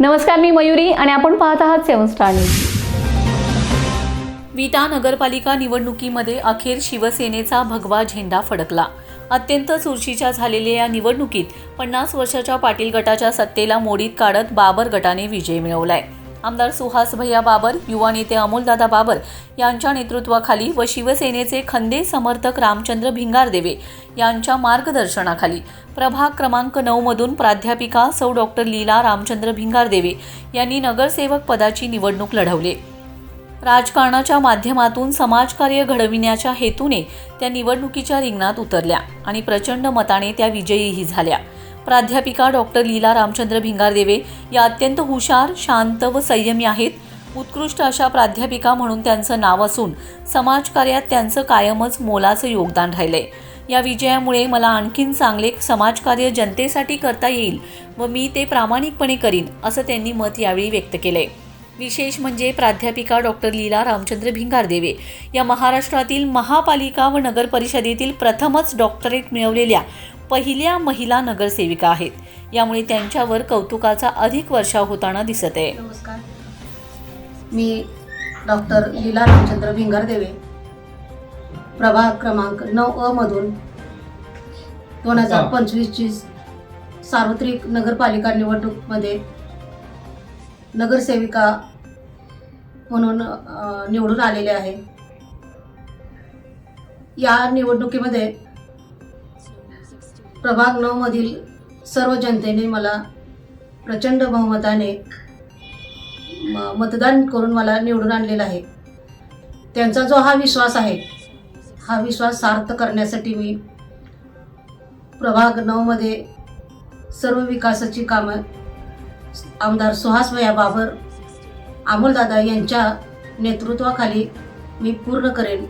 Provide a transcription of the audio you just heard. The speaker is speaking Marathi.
नमस्कार मी मयुरी आणि आपण पाहत आहात सेवन स्टार न्यूज. विटा नगरपालिका निवडणुकीमध्ये अखेर शिवसेनेचा भगवा झेंडा फडकला. अत्यंत चुरशीच्या झालेल्या या निवडणुकीत पन्नास वर्षाच्या पाटील गटाच्या सत्तेला मोडीत काढत बाबर गटाने विजय मिळवलाय. आमदार सुहास भैया बाबर युवा नेते अमोलदादा बाबर यांच्या नेतृत्वाखाली व शिवसेनेचे खंदे समर्थक रामचंद्र भिंगारदेवे यांच्या मार्गदर्शनाखाली प्रभाग क्रमांक नऊमधून प्राध्यापिका सौ डॉक्टर लीला रामचंद्र भिंगारदेवे यांनी नगरसेवक पदाची निवडणूक लढवली. राजकारणाच्या माध्यमातून समाजकार्य घडविण्याच्या हेतूने त्या निवडणुकीच्या रिंगणात उतरल्या आणि प्रचंड मताने त्या विजयीही झाल्या. प्राध्यापिका डॉक्टर लीला रामचंद्र भिंगारदेवे या अत्यंत हुशार शांत व संयमी आहेत. उत्कृष्ट अशा प्राध्यापिका म्हणून त्यांचं नाव असून समाजकार्यात त्यांचं कायमच मोलाचं योगदान राहिलंय. या विजयामुळे मला आणखीन चांगले समाजकार्य जनतेसाठी करता येईल व मी ते प्रामाणिकपणे करीन असं त्यांनी मत यावेळी व्यक्त केलंय. विशेष म्हणजे प्राध्यापिका डॉक्टर लीला रामचंद्र भिंगारदेवे या महाराष्ट्रातील महापालिका व नगर परिषदेतील प्रथमच डॉक्टरेट मिळवलेल्या पहिल्या महिला नगरसेविका आहेत. यामुळे त्यांच्यावर कौतुकाचा अधिक वर्षाव होताना दिसत. आहे नमस्कार. मी डॉक्टर लीला रामचंद्र भिंगरदेवे. प्रभाग क्रमांक नऊ अ मधून दोन हजार पंचवीसची सार्वत्रिक नगरपालिका निवडणूकमध्ये नगरसेविका म्हणून निवडून आलेले आहे. या निवडणुकीमध्ये प्रभाग नऊमधील सर्व जनतेने मला प्रचंड बहुमताने म- मतदान करून मला निवडून आणलेलं आहे. त्यांचा जो हा विश्वास आहे हा विश्वास सार्थ करण्यासाठी मी प्रभाग नऊमध्ये सर्व विकासाची कामं आमदार सुहासभया बाबर अमोलदादा यांच्या नेतृत्वाखाली मी पूर्ण करेन.